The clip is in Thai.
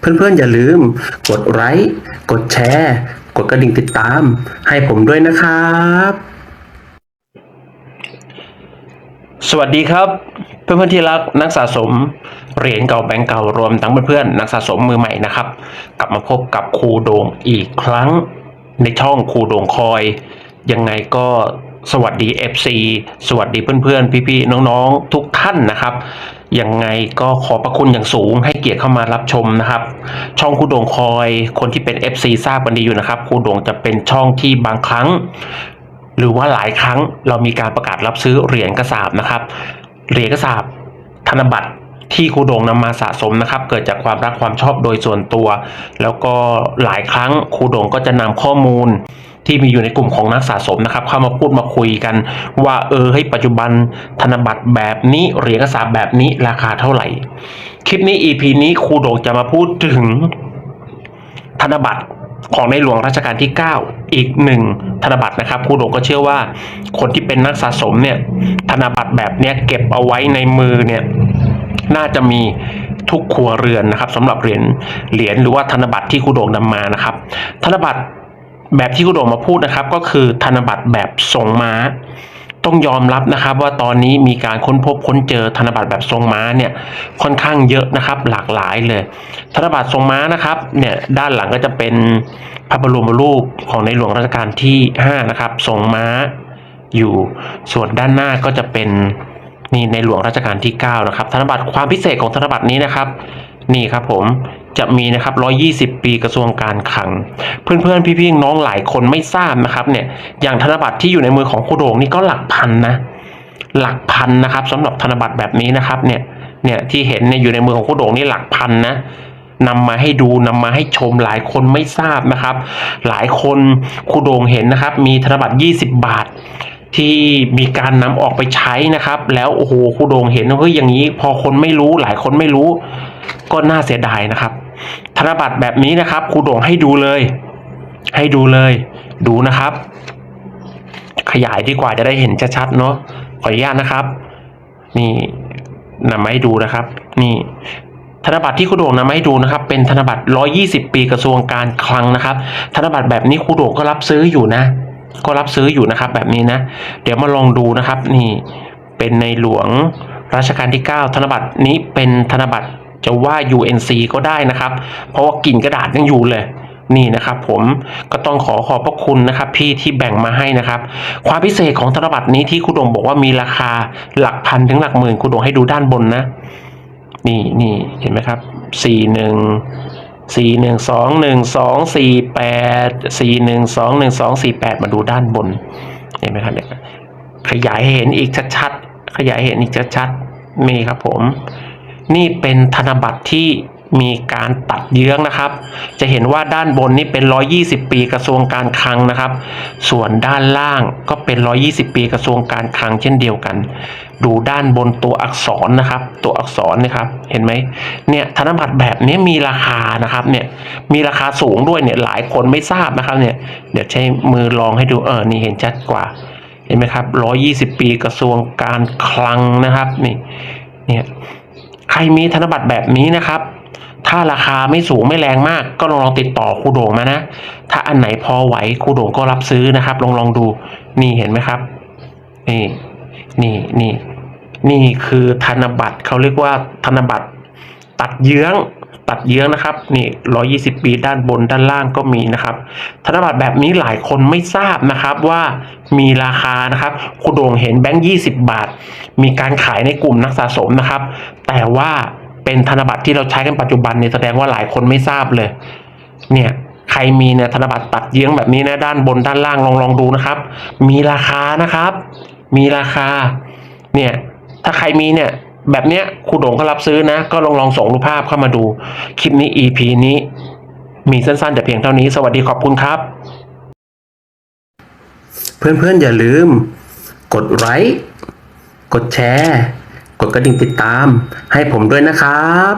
เพื่อนๆอย่าลืม กดไลค์กดแชร์ กดกระดิ่งติดตาม ให้ผมด้วยนะครับ สวัสดีครับ เพื่อนๆที่รักนักสะสมเหรียญเก่าแบงก์เก่ารวมทั้งเพื่อนๆนักสะสมมือใหม่นะครับ กลับมาพบกับครูโดงอีกครั้งในช่องครูโดงคอย ยังไงก็ สวัสดี FC สวัสดีเพื่อนๆ พี่ๆ น้องๆ ทุกท่านนะครับ ยังไงก็ขอบพระคุณอย่างสูงให้เกียรติเข้ามารับชมนะครับ ช่องคูดงคอย คนที่เป็น FC ทราบกันดีอยู่นะครับคูดงจะเป็นช่องที่บางครั้ง หรือว่าหลายครั้งเรามีการประกาศรับซื้อเหรียญกระสาบนะครับ เหรียญกระสาบธนบัตรที่ครูโดงนำมาสะสมนะครับ เกิดจากความรักความชอบโดยส่วนตัว แล้วก็หลายครั้งครูโดงก็จะนำข้อมูล ที่มีอยู่ในกลุ่มของนักสะสมนะครับ เข้ามาพูดมาคุยกัน ว่าเออให้ปัจจุบันธนบัตรแบบนี้เหรียญกระสาแบบนี้ราคาเท่าไหร่ คลิปนี้ EP นี้ครูโดงจะมาพูดถึงธนบัตรของในหลวงรัชกาลที่ 9 อีกหนึ่งธนบัตรนะครับครูโดงก็เชื่อว่า คนที่เป็นนักสะสมเนี่ยธนบัตรแบบเนี้ยเก็บเอาไว้ในมือเนี่ยน่าจะมีทุกครัวเรือนนะครับสำหรับเหรียญเหรียญหรือว่าธนบัตรที่ครูโดงนำมานะครับ ธนบัตร แบบที่ครูโดงมาพูดนะครับ ก็คือธนบัตรแบบทรงม้า ต้องยอมรับนะครับ ว่าตอนนี้มีการค้นพบค้นเจอธนบัตรแบบทรงม้าเนี่ยค่อนข้างเยอะนะครับ หลากหลายเลย ธนบัตรทรงม้านะครับเนี่ยด้านหลังก็จะเป็นพระบรมรูปของในหลวงรัชกาลที่ 5 นะครับทรงม้าอยู่ส่วนด้านหน้าก็จะเป็นนี่ในหลวงรัชกาลที่ 9 นะครับ ธนบัตรความพิเศษของธนบัตรนี้นะครับ นี่ครับผม จะมีนะครับ 120 ปีกระทรวงการคลัง เพื่อนๆ พี่ๆ น้องหลายคนไม่ทราบนะครับเนี่ย อย่างธนบัตรที่อยู่ในมือของครูโด่งนี่ก็หลักพันนะ หลักพันนะครับสำหรับธนบัตรแบบนี้นะครับเนี่ย เนี่ยที่เห็นเนี่ยอยู่ในมือของครูโด่งนี่หลักพันนะนำมาให้ดูนำมาให้ชมหลายคนไม่ทราบนะครับ หลายคนครูโด่งเห็นนะครับ มีธนบัตร 20 บาทที่มีการนำออกไปใช้นะครับ แล้วโอ้โหครูโด่งเห็นว่าเฮ้ยอย่างนี้ พอคนไม่รู้หลายคนไม่รู้ ก็น่าเสียดายนะครับ ธนบัตรแบบนี้นะครับครูโด่งให้ดูเลย ให้ดูเลย ดูนะครับ ขยายดีกว่าจะได้เห็นชัดๆเนาะขออนุญาตนะครับ นี่นำมาให้ดูนะครับ นี่ธนบัตรที่ครูโด่งนำมาให้ดูนะครับ เป็นธนบัตร 120 ปีกระทรวงการคลังนะครับ ธนบัตรแบบนี้ครูโด่งก็รับซื้ออยู่นะ ก็รับซื้ออยู่นะครับ แบบนี้นะ เดี๋ยวมาลองดูนะครับ นี่เป็นในหลวงรัชกาลที่ 9 ธนบัตรนี้เป็นธนบัตร จะว่า UNC ก็ได้นะครับ เพราะว่ากลิ่นกระดาษยังอยู่เลยนี่นะครับผมก็ต้องขอขอบพระคุณนะครับ พี่ที่แบ่งมาให้นะครับ ความพิเศษของธนบัตรนี้ที่ครูดงบอกว่ามีราคาหลักพันถึงหลักหมื่นครูดงให้ดูด้านบนนะ นี่นี่เห็นไหมครับสี่หนึ่งสี่หนึ่งสองหนึ่งสองสี่แปดสี่หนึ่งสองหนึ่งสองสี่แปดมาดูด้านบน เห็นไหมครับเนี่ยขยายให้เห็นอีกชัดๆขยายให้เห็นอีกชัดๆนี่ครับผม นี่เป็นธนบัตรที่มีการตัดเยื้องนะครับ จะเห็นว่าด้านบนนี่เป็น 120 ปีกระทรวงการคลังนะครับ ส่วนด้านล่างก็เป็น 120 ปีกระทรวงการคลังเช่นเดียวกัน ดูด้านบนตัวอักษรนะครับ ตัวอักษรนะครับ เห็นไหมเนี่ยธนบัตรแบบนี้มีราคานะครับ เนี่ย มีราคาสูงด้วยเนี่ย หลายคนไม่ทราบนะครับ เนี่ย เดี๋ยวใช้มือลองให้ดู เออ นี่เห็นชัดกว่า เห็นไหมครับ 120 ปีกระทรวงการคลังนะครับ นี่ เนี่ย ใครมีธนบัตรแบบนี้นะครับ ถ้าราคาไม่สูงไม่แรงมาก ก็ลองลองติดต่อครูโด่งมานะ ถ้าอันไหนพอไหวครูโด่งก็รับซื้อนะครับ ลองลองดู นี่เห็นไหมครับ นี่ นี่นี่ นี่คือธนบัตรเขาเรียกว่าธนบัตรตัดเยื้อง ตัดเยื้องนะครับนี่ร้อยี่สิบปีด้านบนด้านล่างก็มีนะครับ ธนบัตรแบบนี้หลายคนไม่ทราบนะครับว่ามีราคานะครับครูโด่งเห็นแบงค์ยี่สิบบาท มีการขายในกลุ่มนักสะสมนะครับ แต่ว่าเป็นธนบัตรที่เราใช้กันปัจจุบันเนี่ยแสดงว่าหลายคนไม่ทราบเลย เนี่ยใครมีเนี่ยธนบัตรตัดเยื้องแบบนี้นะด้านบนด้านล่างลองลองดูนะครับ มีราคานะครับ มีราคา เนี่ยถ้าใครมีเนี่ย แบบเนี้ยครูโด่งก็รับซื้อนะ ก็ลองลองส่งรูปภาพเข้ามาดู คลิปนี้ EP นี้ มีสั้นๆ แต่เพียงเท่านี้ สวัสดีขอบคุณครับ เพื่อนๆ อย่าลืม กดไลค์กดแชร์ กดกระดิ่งติดตาม ให้ผมด้วยนะครับ